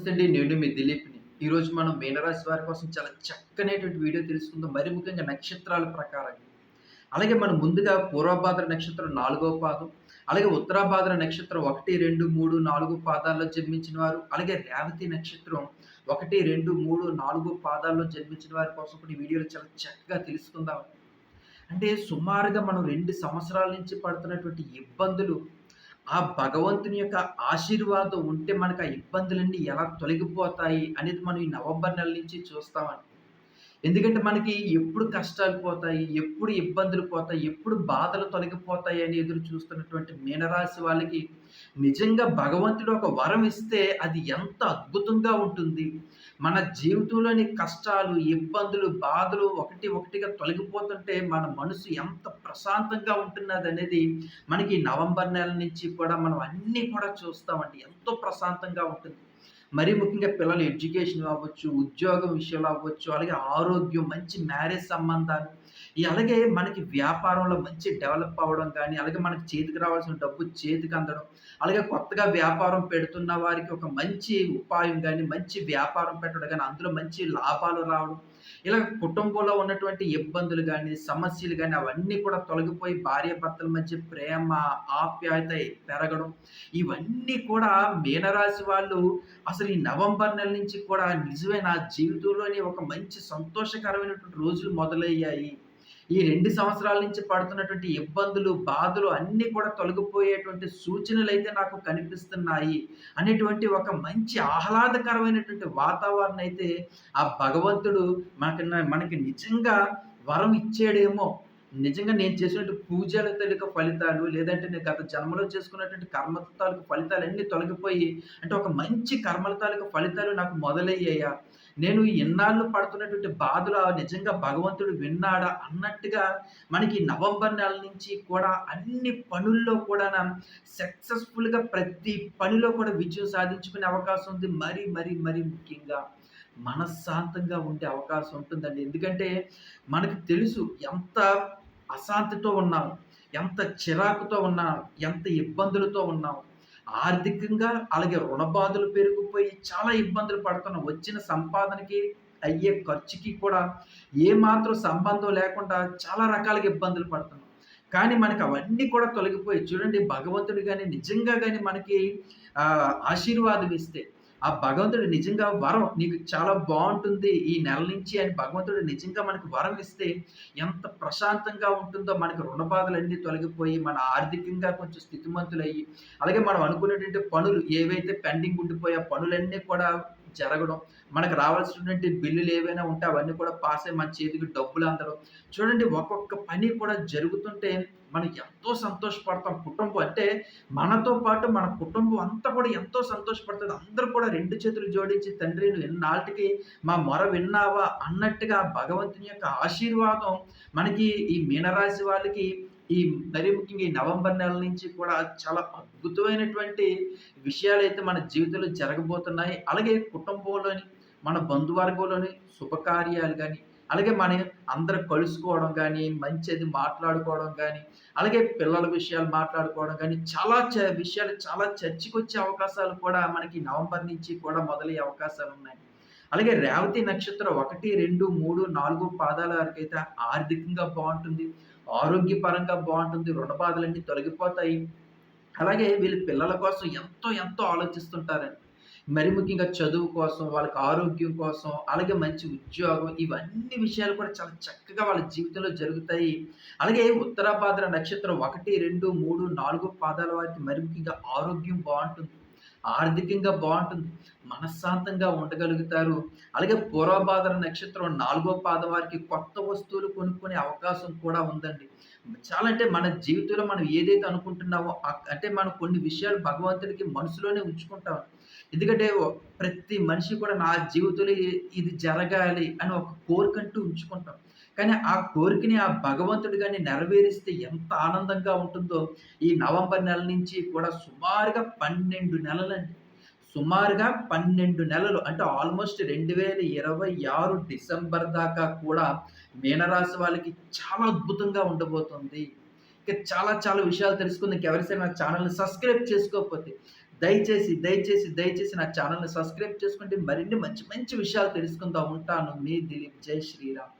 నమస్తే నేను మీ దిలీప్ని. ఈరోజు మనం మీనరాశి వారి కోసం చాలా చక్కనేటువంటి వీడియో తెలుసుకుందాం. మరి ముఖ్యంగా నక్షత్రాల ప్రకారం. అలాగే మనం ముందుగా పూర్వభాద్ర నక్షత్రం నాలుగో పాదం అలాగే ఉత్తరాభాద్ర నక్షత్రం ఒకటి రెండు మూడు నాలుగు పాదాల్లో జన్మించిన వారు అలాగే రేవతి నక్షత్రం ఒకటి రెండు మూడు నాలుగు పాదాల్లో జన్మించిన వారి కోసం కూడా ఈ వీడియోలో చాలా చక్కగా తెలుసుకుందాం. అంటే సుమారుగా మనం రెండు సంవత్సరాల నుంచి పడుతున్నటువంటి ఇబ్బందులు ఆ భగవంతుని యొక్క ఆశీర్వాదం ఉంటే మనకు ఆ ఇబ్బందులన్నీ ఎలా తొలగిపోతాయి అనేది మనం ఈ నవంబర్ నెల నుంచి చూస్తామని ఎందుకంటే మనకి ఎప్పుడు కష్టాలు పోతాయి ఎప్పుడు ఇబ్బందులు పోతాయి ఎప్పుడు బాధలు తొలగిపోతాయి అని ఎదురు చూస్తున్నటువంటి మీనరాశి వాళ్ళకి నిజంగా భగవంతుడు ఒక వరం ఇస్తే అది ఎంత అద్భుతంగా ఉంటుంది. మన జీవితంలోని కష్టాలు ఇబ్బందులు బాధలు ఒకటి ఒకటిగా తొలగిపోతుంటే మన మనసు ఎంత ప్రశాంతంగా ఉంటున్నది అనేది మనకి నవంబర్ నెల నుంచి కూడా మనం అన్నీ కూడా చూస్తామండి. ఎంతో ప్రశాంతంగా ఉంటుంది. మరీ ముఖ్యంగా పిల్లల ఎడ్యుకేషన్ అవ్వచ్చు ఉద్యోగం విషయంలో అవ్వచ్చు అలాగే ఆరోగ్యం మంచి మ్యారేజ్ సంబంధాలు ఈ అలాగే మనకి వ్యాపారంలో మంచి డెవలప్ అవ్వడం కానీ అలాగే మనకి చేతికి రావాల్సిన డబ్బు చేతికి అందడం అలాగే కొత్తగా వ్యాపారం పెడుతున్న వారికి ఒక మంచి ఉపాయం కానీ మంచి వ్యాపారం పెట్టడం కానీ అందులో మంచి లాభాలు రావడం ఇలా కుటుంబంలో ఉన్నటువంటి ఇబ్బందులు కానీ సమస్యలు కానీ అవన్నీ కూడా తొలగిపోయి భార్య భర్తల మధ్య ప్రేమ ఆప్యాయత పెరగడం ఇవన్నీ కూడా మీనరాశి వాళ్ళు అసలు ఈ నవంబర్ నెల నుంచి కూడా నిజమే నా జీవితంలోని ఒక మంచి సంతోషకరమైనటువంటి రోజులు మొదలయ్యాయి. ఈ రెండు సంవత్సరాల నుంచి పడుతున్నటువంటి ఇబ్బందులు బాధలు అన్నీ కూడా తొలగిపోయేటువంటి సూచనలు అయితే నాకు కనిపిస్తున్నాయి. అనేటువంటి ఒక మంచి ఆహ్లాదకరమైనటువంటి వాతావరణం అయితే ఆ భగవంతుడు మనకి మనకి నిజంగా వరం ఇచ్చాడేమో. నిజంగా నేను చేసినటువంటి పూజల తాలూకా ఫలితాలు లేదంటే నేను గత జన్మలో చేసుకున్నటువంటి కర్మ తాలూకు ఫలితాలు అన్నీ తొలగిపోయి అంటే ఒక మంచి కర్మల తాలూకు ఫలితాలు నాకు మొదలయ్యాయా. నేను ఎన్నాళ్ళు పడుతున్నటువంటి బాధలు నిజంగా భగవంతుడు విన్నాడా అన్నట్టుగా మనకి నవంబర్ నెల నుంచి కూడా అన్ని పనుల్లో కూడా సక్సెస్ఫుల్గా ప్రతి పనిలో కూడా విజయం సాధించుకునే అవకాశం ఉంది. మరీ మరీ మరీ ముఖ్యంగా మనశ్శాంతంగా ఉండే అవకాశం ఉంటుందండి. ఎందుకంటే మనకు తెలుసు ఎంత అశాంతితో ఉన్నాం ఎంత చిరాకుతో ఉన్నాం ఎంత ఇబ్బందులతో ఉన్నాం. ఆర్థికంగా అలాగే రుణ బాధలు పెరిగిపోయి చాలా ఇబ్బందులు పడుతున్నాం వచ్చిన సంపాదనకి అయ్యే ఖర్చుకి కూడా ఏమాత్రం సంబంధం లేకుండా చాలా రకాలుగా ఇబ్బందులు పడుతున్నాం. కానీ మనకి అవన్నీ కూడా తొలగిపోయి చూడండి భగవంతుడు కానీ నిజంగా కానీ మనకి ఆశీర్వాదం ఇస్తే ఆ భగవంతుడు నిజంగా వరం నీకు చాలా బాగుంటుంది ఈ నెల నుంచి అని భగవంతుడు నిజంగా మనకు వరం ఇస్తే ఎంత ప్రశాంతంగా ఉంటుందో మనకి రుణ బాధలన్నీ తొలగిపోయి మన ఆర్థికంగా కొంచెం స్థితిమంతులయ్యి. అలాగే మనం అనుకునేటువంటి పనులు ఏవైతే పెండింగ్ ఉండిపోయే పనులన్నీ కూడా జరగడం మనకు రావాల్సినటువంటి బిల్లులు ఏవైనా ఉంటే అవన్నీ కూడా పాస్ అయ్యి మన చేతికి డబ్బులు అందడం. చూడండి ఒక్కొక్క పని కూడా జరుగుతుంటే మనం ఎంతో సంతోషపడతాం. కుటుంబం అంటే మనతో పాటు మన కుటుంబం అంతా కూడా ఎంతో సంతోషపడుతుంది అందరూ కూడా రెండు చేతులు జోడించి తండ్రి నువ్వు ఎన్నాళ్ళకి మా మొర విన్నావా? అన్నట్టుగా భగవంతుని యొక్క ఆశీర్వాదం మనకి ఈ మీనరాశి వాళ్ళకి ఈ మరీ ముఖ్యంగా ఈ నవంబర్ నెల నుంచి కూడా చాలా అద్భుతమైనటువంటి విషయాలు అయితే మన జీవితంలో జరగబోతున్నాయి. అలాగే కుటుంబంలోని మన బంధువర్గంలోని శుభకార్యాలు కానీ అలాగే మన అందరు కలుసుకోవడం కానీ మంచిది మాట్లాడుకోవడం కానీ అలాగే పిల్లల విషయాలు మాట్లాడుకోవడం కానీ చాలా చ విషయాలు చాలా చర్చకు వచ్చే అవకాశాలు కూడా మనకి నవంబర్ నుంచి కూడా మొదలయ్యే అవకాశాలు ఉన్నాయి అలాగే రేవతి నక్షత్రం ఒకటి రెండు మూడు నాలుగు పాదాల వరకు అయితే ఆర్థికంగా బాగుంటుంది ఆరోగ్యపరంగా బాగుంటుంది రుణ బాధలన్నీ తొలగిపోతాయి. అలాగే వీళ్ళ పిల్లల కోసం ఎంతో ఎంతో ఆలోచిస్తుంటారండి. మరి ముఖ్యంగా చదువు కోసం వాళ్ళకి ఆరోగ్యం కోసం అలాగే మంచి ఉద్యోగం ఇవన్నీ విషయాలు కూడా చాలా చక్కగా వాళ్ళ జీవితంలో జరుగుతాయి. అలాగే ఉత్తరాభాద్ర నక్షత్రం ఒకటి రెండు మూడు నాలుగు పాదాల వారికి మరి ముఖ్యంగా ఆరోగ్యం బాగుంటుంది. ఆర్థికంగా బాగుంటుంది. మనశ్శాంతంగా ఉండగలుగుతారు. అలాగే పూర్వభాద్ర నక్షత్రం నాలుగో పాదం వారికి కొత్త వస్తువులు కొనుక్కునే అవకాశం కూడా ఉందండి. చాలా అంటే మన జీవితంలో మనం ఏదైతే అనుకుంటున్నామో అంటే మనం కొన్ని విషయాలు భగవంతుడికి మనసులోనే ఉంచుకుంటాం. ఎందుకంటే ప్రతి మనిషి కూడా నా జీవితంలో ఇది జరగాలి అని ఒక కోరికంటూ ఉంచుకుంటాం. కానీ ఆ కోరికని ఆ భగవంతుడు కానీ నెరవేరిస్తే ఎంత ఆనందంగా ఉంటుందో ఈ నవంబర్ నెల నుంచి కూడా సుమారుగా పన్నెండు నెలలండి సుమారుగా పన్నెండు నెలలు అంటే ఆల్మోస్ట్ రెండు వేల ఇరవై ఆరు డిసెంబర్ దాకా కూడా మీనరాశి వాళ్ళకి చాలా అద్భుతంగా ఉండబోతుంది ఇక చాలా చాలా విషయాలు తెలుసుకుంది ఎవరిసైనా నా ఛానల్ని సబ్స్క్రైబ్ చేసుకోకపోతే దయచేసి, దయచేసి, దయచేసి నా ఛానల్ని సబ్స్క్రైబ్ చేసుకుంటే మరిన్ని మంచి మంచి విషయాలు తెలుసుకుందాం. ఉంటాను. మీ దిలీప్. జై శ్రీరామ్.